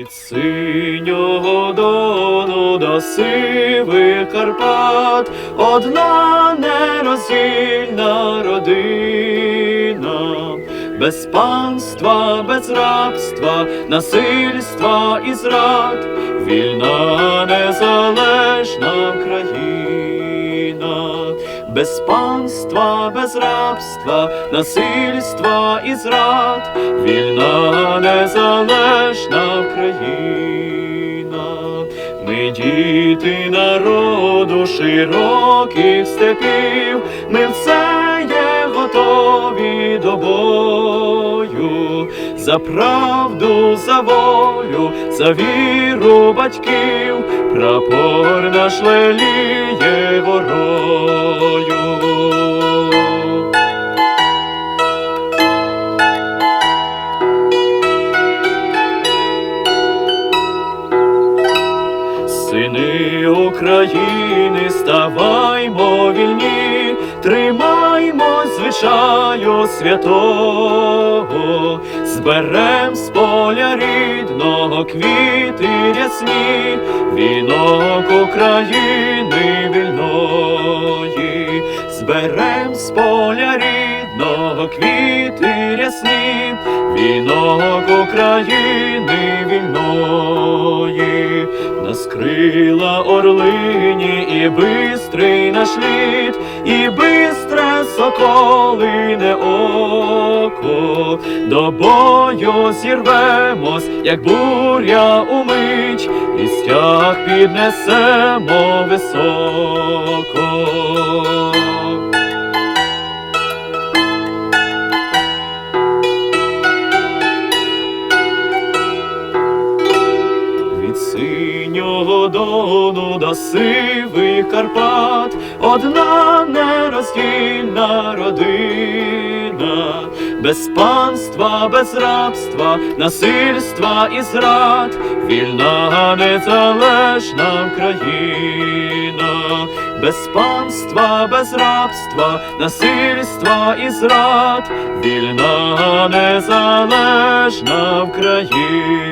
Від синього дону до сивих Карпат. Одна нероздільна родина, без панства, без рабства, насильства і зрад, вільна незалежна країна, без панства, без рабства, насильства і зрад, вільна незалежна діти народу широких степів, ми все є готові до бою, за правду, за волю, за віру батьків, прапор наш леліє горою. України, ставаймо вільні, тримаймо звичаю святого, зберем з поля рідного квіти рясні, вінок України вільної, зберем з поля рідного квіти рясні, вінок України вільної, нас крила орлині і бистрий наш лід, і бистре соколине око, до бою зірвемось, як буря умить, і стяг піднесемо високо. Дону до сивих Карпат одна нероздільна родина, без панства, без рабства, насильства і зрад, вільна незалежна країна, без панства, без рабства, насильства і зрад, вільна незалежна Україна.